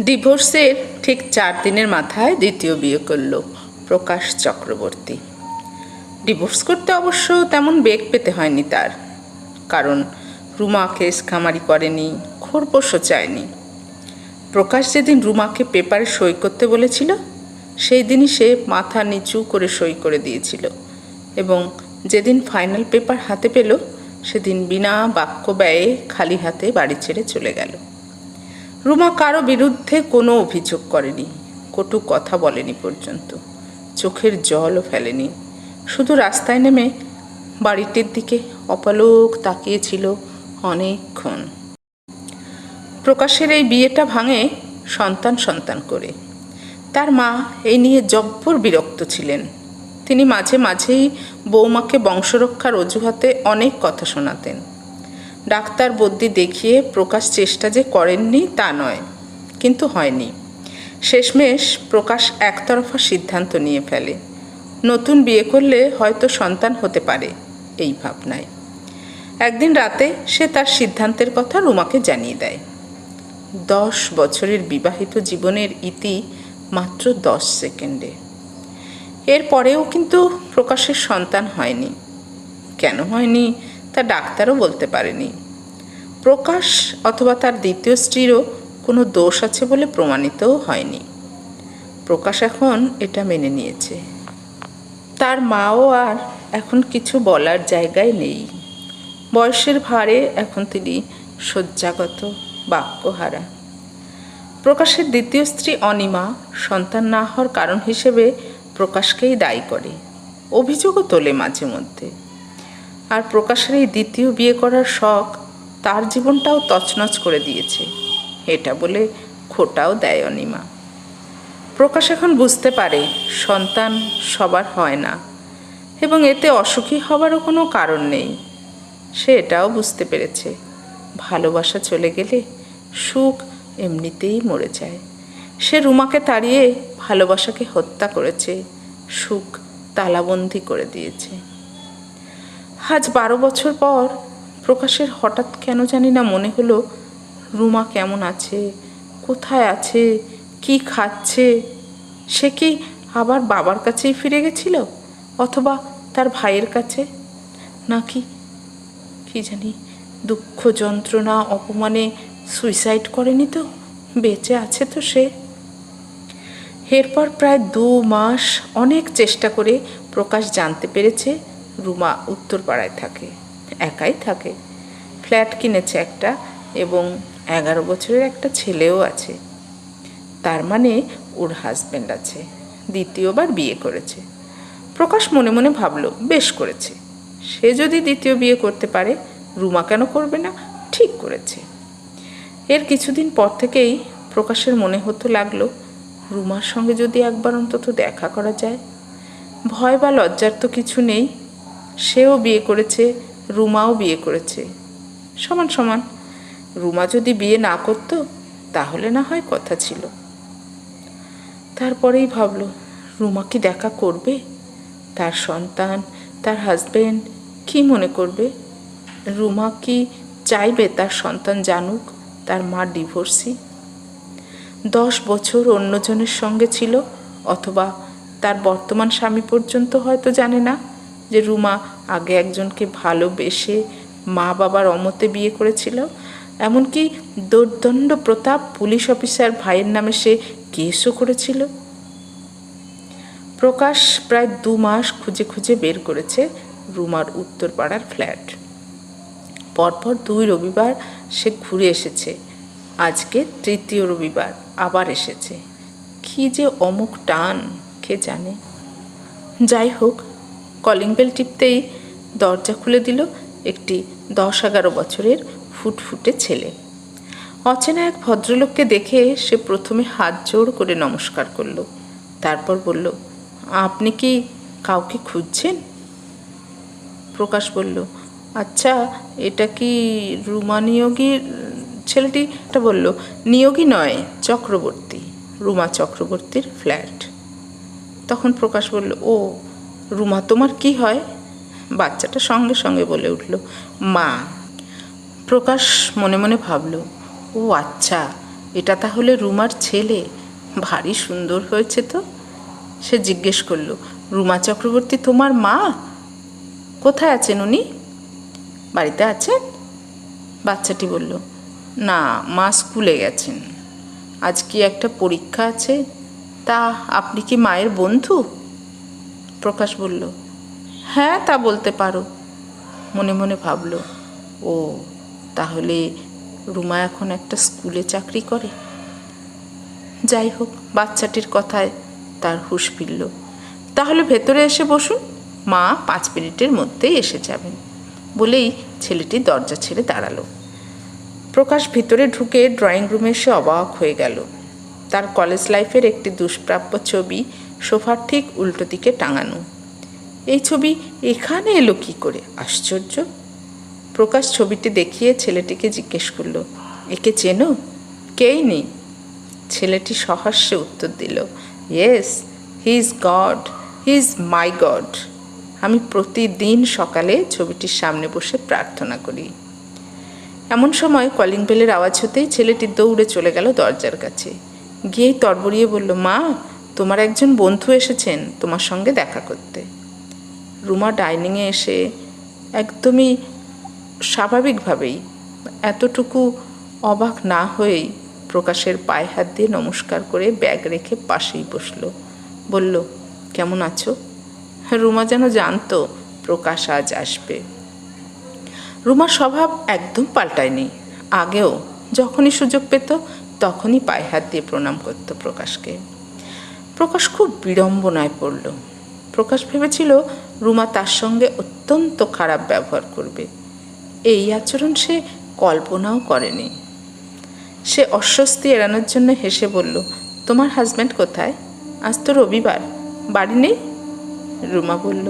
ডিভোর্সের ঠিক চার দিনের মাথায় দ্বিতীয় বিয়ে করল প্রকাশ চক্রবর্তী। ডিভোর্স করতে অবশ্য তেমন বেগ পেতে হয়নি তার। কারণ রুমা কেস খামারি করেনি, খোরপোশও চায়নি। প্রকাশ যেদিন রুমাকে পেপারে সই করতে বলেছিল, সেই দিনই সে মাথা নিচু করে সই করে দিয়েছিল এবং যেদিন ফাইনাল পেপার হাতে পেল, সেদিন বিনা বাক্য ব্যয়ে খালি হাতে বাড়ি ছেড়ে চলে গেল। রুমা কারও বিরুদ্ধে কোনো অভিযোগ করেনি। কটু কথা বলেনি পর্যন্ত। চোখের জলও ফেলেনি। শুধু রাস্তায় নেমে বাড়িটির দিকে অপালোক তাকিয়েছিল অনেকক্ষণ। প্রকাশের এই বিয়েটা ভাঙে সন্তান সন্তান করে। তার মা এই নিয়ে জব্বর বিরক্ত ছিলেন। তিনি মাঝে মাঝেই বৌমাকে বংশরক্ষার অজুহাতে অনেক কথা শোনাতেন। ডাক্তার বদ্যি দেখিয়ে প্রকাশ চেষ্টা যে করেননি তা নয়, কিন্তু হয়নি। শেষমেশ প্রকাশ একতরফা সিদ্ধান্ত নিয়ে ফেলে। নতুন বিয়ে করলে হয়তো সন্তান হতে পারে এই ভাবনায়। একদিন রাতে সে তার সিদ্ধান্তের কথা রুমাকে জানিয়ে দেয়। দশ বছরের বিবাহিত জীবনের ইতি মাত্র দশ সেকেন্ডে। এরপরেও কিন্তু প্রকাশের সন্তান হয়নি। কেন হয়নি? তা ডাক্তারও বলতে পারেনি। প্রকাশ অথবা তার দ্বিতীয় স্ত্রীরও কোনো দোষ আছে বলে প্রমাণিতও হয়নি। প্রকাশ এখন এটা মেনে নিয়েছে। তার মাও আর এখন কিছু বলার জায়গায় নেই। বয়সের ভারে এখন তিনি শয্যাগত, বাক্যহারা। প্রকাশের দ্বিতীয় স্ত্রী অনিমা সন্তান না হওয়ার কারণ হিসেবে প্রকাশকেই দায়ী করে। অভিযোগও তোলে মাঝে মধ্যে। আর প্রকাশের এই দ্বিতীয় বিয়ে করার শখ তার জীবনটাও তছনছ করে দিয়েছে। এটা বলে খোটাও দেয় অনিমা। প্রকাশ এখন বুঝতে পারে সন্তান সবার হয় না এবং এতে অসুখী হবারও কোনো কারণ নেই। সে এটাও বুঝতে পেরেছে। ভালোবাসা চলে গেলে সুখ এমনিতেই মরে যায়। সে রুমাকে তাড়িয়ে ভালোবাসাকে হত্যা করেছে, সুখ তালাবন্দি করে দিয়েছে। আজ বারো বছর পর প্রকাশের হঠাৎ কেন জানি না মনে হলো, রুমা কেমন আছে? কোথায় আছে? কি খাচ্ছে? সে কি আবার বাবার কাছেই ফিরে গেছিল? অথবা তার ভাইয়ের কাছে? নাকি কি জানি, দুঃখ যন্ত্রণা, অপমানে সুইসাইড করেনি তো? বেঁচে আছে তো সে। এরপর প্রায় দু মাস অনেক চেষ্টা করে প্রকাশ জানতে পেরেছে। রুমা উত্তরপাড়ায় থাকে। একাই থাকে। ফ্ল্যাট কিনেছে একটা এবং এগারো বছরের একটা ছেলেও আছে। তার মানে ওর হাজব্যান্ড আছে। দ্বিতীয়বার বিয়ে করেছে। প্রকাশ মনে মনে ভাবলো, বেশ করেছে। সে যদি দ্বিতীয় বিয়ে করতে পারে, রুমা কেন করবে না? ঠিক করেছে। এর কিছুদিন পর থেকেই প্রকাশের মনে হতে লাগল, রুমার সঙ্গে যদি একবার অন্তত দেখা করা যায়? ভয় বা লজ্জার তো কিছু নেই। সেও বিয়ে করেছে, রুমাও বিয়ে করেছে। সমান সমান। রুমা যদি বিয়ে না করতো, তাহলে না হয় কথা ছিল। তারপরেই ভাবলো, রুমা কি দেখা করবে? তার সন্তান, তার হাজবেন্ড কি মনে করবে? রুমা কি চাইবে তার সন্তান জানুক, তার মা ডিভোর্সি দশ বছর অন্যজনের সঙ্গে ছিল, অথবা তার বর্তমান স্বামী পর্যন্ত হয়তো জানে না। যে রুমা আগে একজনকে ভালোবেসে মা বাবার অমতে বিয়ে করেছিল, এমনকি দোর্দণ্ড প্রতাপ পুলিশ অফিসার ভাইয়ের নামে সে কেসও করেছিল। প্রকাশ প্রায় দু মাস খুঁজে খুঁজে বের করেছে রুমার উত্তরপাড়ার ফ্ল্যাট। পরপর দুই রবিবার সে ঘুরে এসেছে। আজকে তৃতীয় রবিবার, আবার এসেছে। কি যে অমুক টান, কে জানে? যাই হোক কলিং বেল টিপতেই দরজা খুলে দিল একটি দশ এগারো বছরের ফুটফুটে ছেলে। অচেনা এক ভদ্রলোককে দেখে সে প্রথমে হাত জোড় করে নমস্কার করল। তারপর বলল, আপনি কি কাউকে খুঁজছেন? প্রকাশ বলল আচ্ছা এটা কি রুমা নিয়োগীর ছেলেটি? এটা বলল, নিয়োগী নয়, চক্রবর্তী, রুমা চক্রবর্তীর ফ্ল্যাট। তখন প্রকাশ বলল, ও রুমা, তোমার কি হয়? বাচ্চাটা সঙ্গে সঙ্গে বলে উঠল, মা। প্রকাশ মনে মনে ভাবল, ও আচ্ছা এটা তাহলে রুমার ছেলে? ভারী সুন্দর হয়েছে তো? সে জিজ্ঞেস করল, রুমা চক্রবর্তী তোমার মা? কোথায় আছেন উনি? বাড়িতে আছেন? বাচ্চাটি বলল, না, মা স্কুলে গেছেন। আজ কি একটা পরীক্ষা আছে? তা আপনি কি মায়ের বন্ধু? প্রকাশ বলল হ্যাঁ তা বলতে পারো। মনে মনে ভাবলো, ও, তাহলে রুমা এখন একটা স্কুলে চাকরি করে? যাই হোক, বাচ্চাটির কথায় তার হুঁশ ফিরল। তাহলে ভেতরে এসে বসুন, মা পাঁচ মিনিটের মধ্যেই এসে যাবেন। বলেই ছেলেটি দরজা ছেড়ে দাঁড়াল। প্রকাশ ভিতরে ঢুকে ড্রয়িং রুমে এসে অবাক হয়ে গেল। তার কলেজ লাইফের একটি দুষ্প্রাপ্য ছবি সোফার ঠিক উল্টো দিকে টাঙানো। এই ছবি এখানে এলো কি করে? আশ্চর্য। প্রকাশ ছবিটি দেখিয়ে ছেলেটিকে জিজ্ঞেস করল, একে চেনো? কেই নেই ছেলেটি সহাস্যে উত্তর দিল, yes he is God he is my God. আমি প্রতিদিন সকালে ছবিটির সামনে বসে প্রার্থনা করি। এমন সময় কলিং বেলের আওয়াজ হতেই ছেলেটি দৌড়ে চলে গেল দরজার কাছে। গিয়েই তরবরিয়ে বলল, মা তোমার একজন বন্ধু এসেছেন তোমার সঙ্গে দেখা করতে। রুমা ডাইনিংয়ে এসে একদমই স্বাভাবিকভাবেই এতটুকু অবাক না হয়েই প্রকাশের পায়ে হাত দিয়ে নমস্কার করে ব্যাগ রেখে পাশেই বসল। বলল, কেমন আছো? রুমা যেন জানতো প্রকাশ আজ আসবে। রুমার স্বভাব একদম পাল্টায়নি। আগেও যখনই সুযোগ পেত তখনই পায়ে হাত দিয়ে প্রণাম করত প্রকাশকে। প্রকাশ খুব বিড়ম্বনায় পড়ল। প্রকাশ ভেবেছিল রুমা তার সঙ্গে অত্যন্ত খারাপ ব্যবহার করবে। এই আচরণ সে কল্পনাও করেনি। সে অস্বস্তি এড়ানোর জন্য হেসে বলল, তোমার হাজব্যান্ড কোথায়? আজ তো রবিবার। বাড়ি নেই? রুমা বলল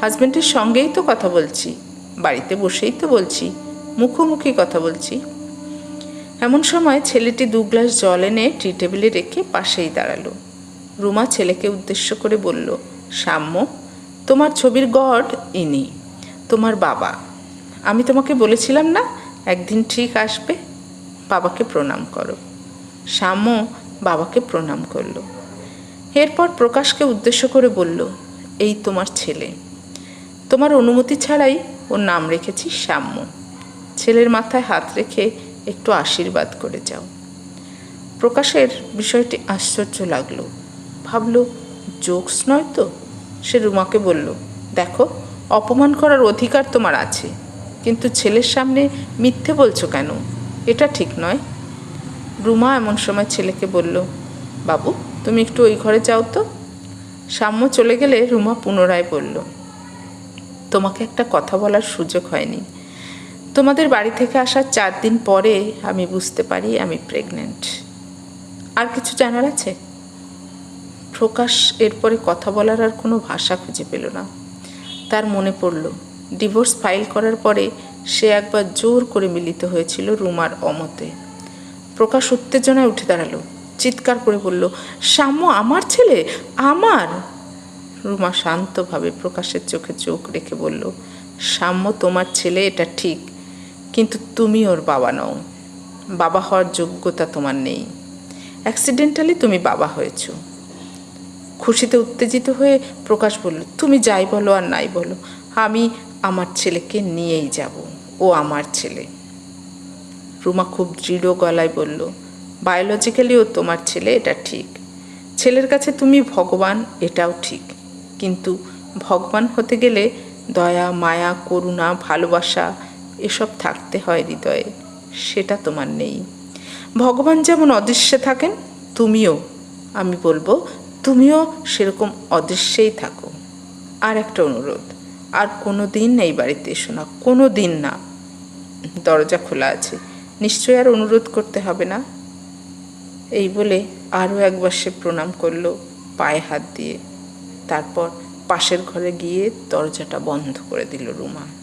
হাজব্যান্ডের সঙ্গেই তো কথা বলছি। বাড়িতে বসেই তো বলছি। মুখোমুখি কথা বলছি। এমন সময় ছেলেটি দু গ্লাস জল এনে টি টেবিলে রেখে পাশেই দাঁড়াল। রুমা ছেলেকে উদ্দেশ্য করে বলল, সাম্য, তোমার ছবির গড ইনি, তোমার বাবা। আমি তোমাকে বলেছিলাম না, একদিন ঠিক আসবে, বাবাকে প্রণাম করো। সাম্য বাবাকে প্রণাম করল। এরপর প্রকাশকে উদ্দেশ্য করে বলল, এই তোমার ছেলে। তোমার অনুমতি ছাড়াই ওর নাম রেখেছি সাম্য। ছেলের মাথায় হাত রেখে একটু আশীর্বাদ করে যাও। প্রকাশের বিষয়টি আশ্চর্য লাগল। ভাবলো, জোকস নয় তো? সে রুমাকে বলল, দেখো, অপমান করার অধিকার তোমার আছে, কিন্তু ছেলের সামনে মিথ্যে বলছো কেন? এটা ঠিক নয়। রুমা এমন সময় ছেলেকে বলল, বাবু, তুমি একটু ওই ঘরে যাও তো। সাম্য চলে গেলে রুমা পুনরায় বলল, তোমাকে একটা কথা বলার সুযোগ হয়নি। তোমাদের বাড়ি থেকে আসার চার দিন পরে আমি বুঝতে পারি আমি প্রেগনেন্ট আর কিছু জানার আছে? প্রকাশ, এরপরে কথা বলার আর কোনো ভাষা খুঁজে পেল না। তার মনে পড়ল, ডিভোর্স ফাইল করার পরে সে একবার জোর করে মিলিত হয়েছিল রুমার অমতে। প্রকাশ উত্তেজনায় উঠে দাঁড়াল, চিৎকার করে বলল শ্যাম্য আমার ছেলে? আমার? রুমা শান্তভাবে প্রকাশের চোখে চোখ রেখে বলল সাম্য তোমার ছেলে, এটা ঠিক, কিন্তু তুমি ওর বাবা নও। বাবা হওয়ার যোগ্যতা তোমার নেই। অ্যাক্সিডেন্টালি তুমি বাবা হয়েছ। খুশিতে উত্তেজিত হয়ে প্রকাশ বলল, তুমি যাই বলো আর নাই বলো, আমি আমার ছেলেকে নিয়েই যাব, ও আমার ছেলে। রুমা খুব দৃঢ় গলায় বলল বায়োলজিক্যালিও তোমার ছেলে, এটা ঠিক। ছেলের কাছে তুমি ভগবান, এটাও ঠিক। কিন্তু ভগবান হতে গেলে দয়া, মায়া, করুণা, ভালোবাসা, এসব থাকতে হয় হৃদয়ে, সেটা তোমার নেই। ভগবান যেমন অদৃশ্যে থাকেন, তুমিও, আমি বলব তুমিও সেরকম অদৃশ্যেই থাকো। আর একটা অনুরোধ, আর কোনো দিন এই বাড়িতে এসো না কোনো দিন না। দরজা খোলা আছে, নিশ্চয়ই আর অনুরোধ করতে হবে না? এই বলে আরও একবার সে প্রণাম করল পায়ে হাত দিয়ে। তারপর পাশের ঘরে গিয়ে দরজাটা বন্ধ করে দিল রুমা।